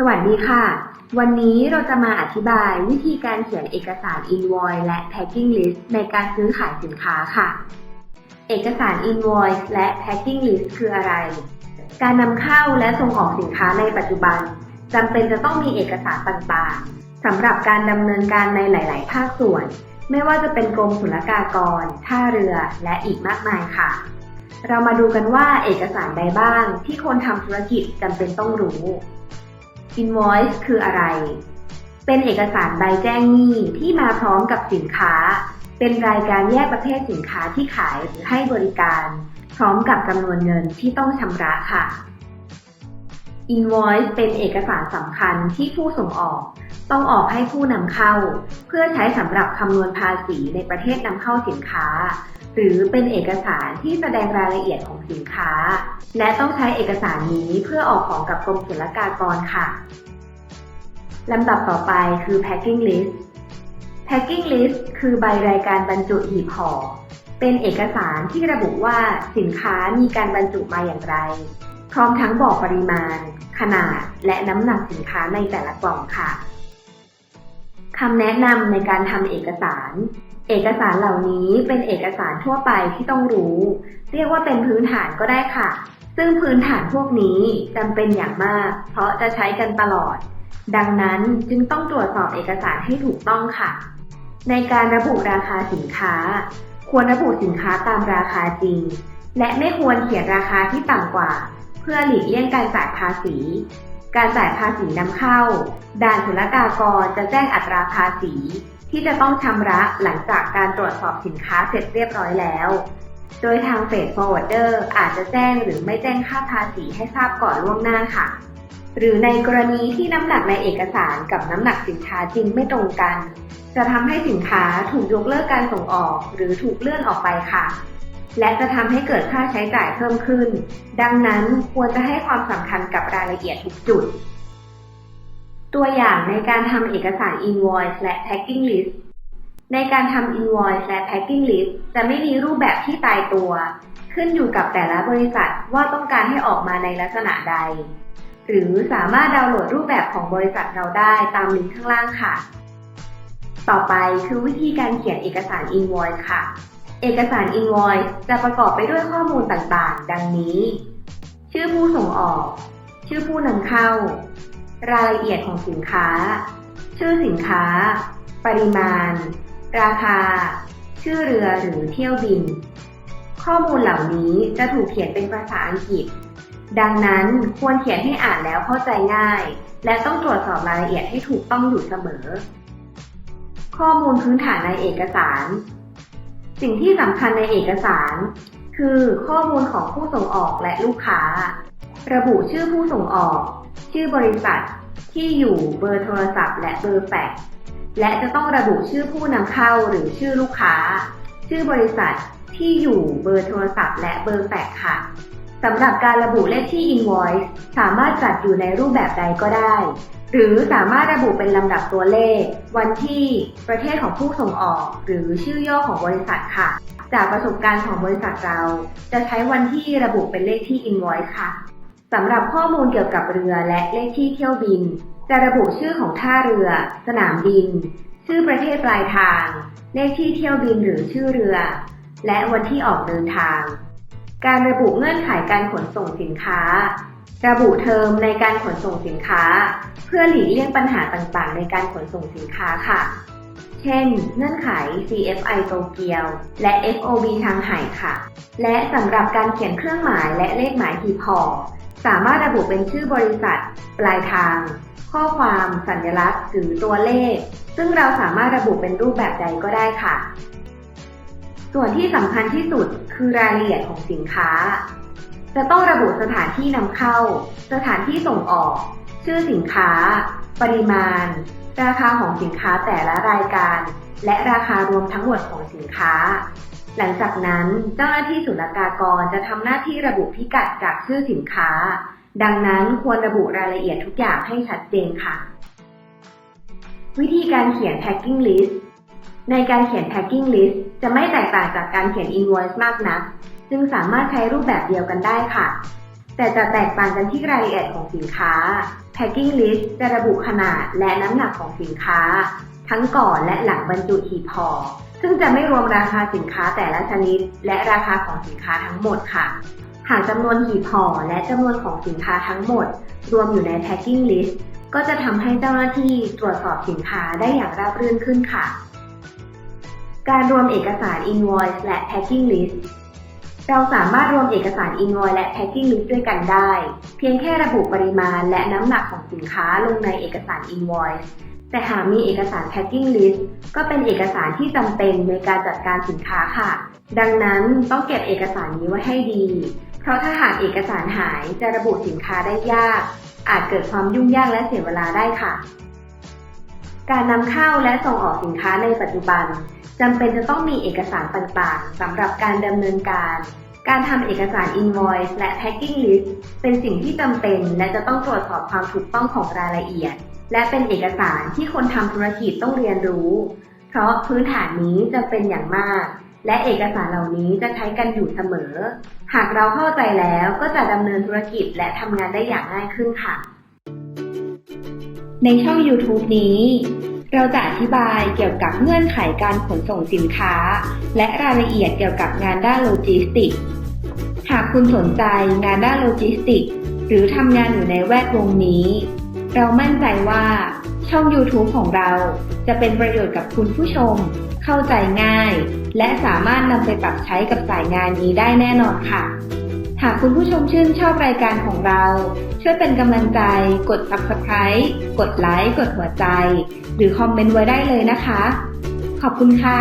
สวัสดีค่ะ วันนี้เราจะมาอธิบายวิธีการเขียนเอกสาร invoice และ packing list ในการซื้อขายสินค้าค่ะ เอกสาร invoice และ packing list คืออะไร การนำเข้าและส่งออกสินค้าในปัจจุบันจำเป็นจะต้องมีเอกสารต่างๆสำหรับการดำเนินการในหลาย ๆ ภาคส่วน ไม่ว่าจะเป็นกรมศุลกากร ท่าเรือ และอีกมากมายค่ะ เรามาดูกันว่าเอกสารใดบ้างที่คนทำธุรกิจจำเป็นต้องรู้ Invoice คืออะไร เป็นเอกสารใบแจ้งหนี้ที่มาพร้อมกับสินค้า เป็นรายการแยกประเภทสินค้าที่ขายหรือให้บริการ พร้อมกับจำนวนเงินที่ต้องชำระค่ะ Invoice เป็นเอกสารสำคัญที่ผู้ส่งออก ต้องออกให้ผู้นำเข้า เพื่อใช้สำหรับคำนวณภาษีในประเทศนำเข้าสินค้า หรือเป็นเอกสารที่แสดงรายละเอียดของสินค้า และต้องใช้เอกสารนี้เพื่อออกของกับกรมศุลกากรค่ะลำดับต่อไปคือ packing list packing list คือใบรายการบรรจุหีบห่อ เป็นเอกสารที่ระบุว่าสินค้ามีการบรรจุมาอย่างไร พร้อมทั้งบอกปริมาณ ขนาด และน้ำหนักสินค้าในแต่ละกล่องค่ะคำแนะนำในการทำเอกสาร เอกสารเหล่านี้เป็นเอกสารทั่วไปที่ต้องรู้ เรียกว่าเป็นพื้นฐานก็ได้ค่ะ ซึ่งพื้นฐานพวกนี้จำเป็นอย่างมาก เพราะจะใช้กันตลอด ดังนั้นจึงต้องตรวจสอบเอกสารให้ถูกต้องค่ะ ในการระบุราคาสินค้า ควรระบุสินค้าตามราคาจริง และไม่ควรเขียนราคาที่ต่ำกว่า เพื่อหลีกเลี่ยงการจ่ายภาษี การจ่ายภาษีนำเข้า ด่านศุลกากรจะแจ้งอัตราภาษี ที่จะต้องชำระหลังจากการตรวจสอบสินค้าเสร็จเรียบร้อยแล้ว โดยทางเฟด forwarder อาจจะแจ้งหรือไม่แจ้งค่าภาษีให้ทราบก่อนล่วงหน้าค่ะ หรือในกรณีที่น้ำหนักในเอกสารกับน้ำหนักสินค้าจริงไม่ตรงกัน จะทำให้สินค้าถูกยกเลิกการส่งออก หรือถูกเลื่อนออกไปค่ะ และจะทำให้เกิดค่าใช้จ่ายเพิ่มขึ้น ดังนั้นควรจะให้ความสำคัญกับรายละเอียดทุกจุด ตัวอย่างในการทำเอกสาร invoice และ packing list ในการทำ invoice และ packing list จะไม่มีรูปแบบที่ตายตัว ขึ้นอยู่กับแต่ละบริษัทว่าต้องการให้ออกมาในลักษณะใด หรือสามารถดาวน์โหลดรูปแบบของบริษัทเราได้ตามลิงก์ข้างล่างค่ะ ต่อไปคือวิธีการเขียนเอกสาร invoice ค่ะ เอกสาร invoice จะประกอบไปด้วยข้อมูลต่างๆ ดังนี้ ชื่อผู้ส่งออก ชื่อผู้นำเข้า รายละเอียดของสินค้า ชื่อสินค้า ปริมาณ ราคา ชื่อเรือหรือเที่ยวบิน ข้อมูลเหล่านี้จะถูกเขียนเป็นภาษาอังกฤษ ดังนั้นควรเขียนให้อ่านแล้วเข้าใจง่าย และต้องตรวจสอบรายละเอียดให้ถูกต้องอยู่เสมอ ข้อมูลพื้นฐานในเอกสาร สิ่งที่สำคัญในเอกสาร คือข้อมูลของผู้ส่งออกและลูกค้า ระบุชื่อผู้ส่งออก ชื่อบริษัท ที่อยู่เบอร์โทรศัพท์ และเบอร์แฟกซ์และจะต้องระบุชื่อผู้นำเข้าหรือชื่อลูกค้า ชื่อบริษัทที่อยู่เบอร์โทรศัพท์และเบอร์แฟกซ์ค่ะสำหรับการระบุเลขที่ invoice สามารถจัดอยู่ในรูปแบบใดก็ได้ หรือสามารถระบุเป็นลำดับตัวเลข วันที่ ประเทศของผู้ส่งออก หรือชื่อย่อของบริษัทค่ะ จากประสบการณ์ของบริษัทเรา จะใช้วันที่ระบุเป็นเลขที่ invoice ค่ะสำหรับข้อมูลเกี่ยวกับเรือและเลขที่เที่ยวบิน จะระบุชื่อของท่าเรือ สนามบิน ชื่อประเทศปลายทาง เลขที่เที่ยวบินหรือชื่อเรือ และวันที่ออกเดินทาง การระบุเงื่อนไขการขนส่งสินค้า ระบุเทอมในการขนส่งสินค้า เพื่อหลีกเลี่ยงปัญหาต่างๆ ในการขนส่งสินค้าค่ะ เช่น เงื่อนไข CFI โตเกียว และ FOB ทางไหค่ะ และสำหรับการเขียนเครื่องหมายและเลขหมายหีบห่อสามารถระบุเป็นชื่อบริษัท ปลายทาง ข้อความ สัญลักษณ์ หรือตัวเลข ซึ่งเราสามารถระบุเป็นรูปแบบใดก็ได้ค่ะ ส่วนที่สำคัญที่สุดคือรายละเอียดของสินค้า จะต้องระบุสถานที่นำเข้า สถานที่ส่งออก ชื่อสินค้า ปริมาณ ราคาของสินค้าแต่ละรายการ และราคารวมทั้งหมดของสินค้า หลังจากนั้นเจ้าหน้าที่ศุลกากรจะทำหน้าที่ระบุพิกัดจากชื่อสินค้า ดังนั้นควรระบุรายละเอียดทุกอย่างให้ชัดเจนค่ะ วิธีการเขียน packing list ในการเขียน packing list จะไม่แตกต่างจากการเขียน invoice มากนัก จึงสามารถใช้รูปแบบเดียวกันได้ค่ะ แต่จะแตกต่างกันที่รายละเอียดของสินค้า Packing List จะระบุขนาดและน้ำหนักของสินค้า ทั้งก่อนและหลังบรรจุหีบห่อซึ่งจะไม่รวมราคาสินค้าแต่ละชนิด และราคาของสินค้าทั้งหมดค่ะ หากจำนวนหีบห่อและจำนวนของสินค้าทั้งหมด รวมอยู่ใน Packing List ก็จะทำให้เจ้าหน้าที่ตรวจสอบสินค้าได้อย่างราบรื่นขึ้นค่ะ การรวมเอกสาร Invoice และ Packing List เราสามารถรวมเอกสาร Invoice และ Packing List ด้วยกันได้ เพียงแค่ระบุปริมาณและน้ำหนักของสินค้าลงในเอกสาร Invoice แต่หากมีเอกสาร Packing List ก็เป็นเอกสารที่จำเป็นในการจัดการสินค้าค่ะ ดังนั้นต้องเก็บเอกสารนี้ไว้ให้ดี เพราะถ้าหากเอกสารหายจะระบุสินค้าได้ยาก อาจเกิดความยุ่งยากและเสียเวลาได้ค่ะ การนำเข้าและส่งออกสินค้าในปัจจุบันจำเป็นจะต้องมีเอกสารต่างๆสำหรับการดำเนินการ การทำเอกสาร Invoice และ Packing List เป็นสิ่งที่จำเป็นและจะต้องตรวจสอบความถูกต้องของรายละเอียด และเป็นเอกสารที่คนทำธุรกิจต้องเรียนรู้ เพราะพื้นฐานนี้จะเป็นอย่างมาก และเอกสารเหล่านี้จะใช้กันอยู่เสมอ หากเราเข้าใจแล้วก็จะดำเนินธุรกิจและทำงานได้อย่างง่ายขึ้นค่ะ ในช่อง YouTube นี้ เราจะอธิบายเกี่ยวกับเงื่อนไขการขนส่งสินค้า และรายละเอียดเกี่ยวกับงานด้านโลจิสติก หากคุณสนใจงานด้านโลจิสติก หรือทำงานอยู่ในแวดวงนี้ เรามั่นใจว่าช่อง YouTube ของเราจะเป็นประโยชน์กับคุณผู้ชม เข้าใจง่าย และสามารถนำไปปรับใช้กับสายงานนี้ได้แน่นอนค่ะ หากคุณผู้ชมชื่นชอบรายการของเรา ช่วยเป็นกำลังใจ กด subscribe กดไลค์ กดหัวใจ หรือคอมเมนต์ไว้ได้เลยนะคะ ขอบคุณค่ะ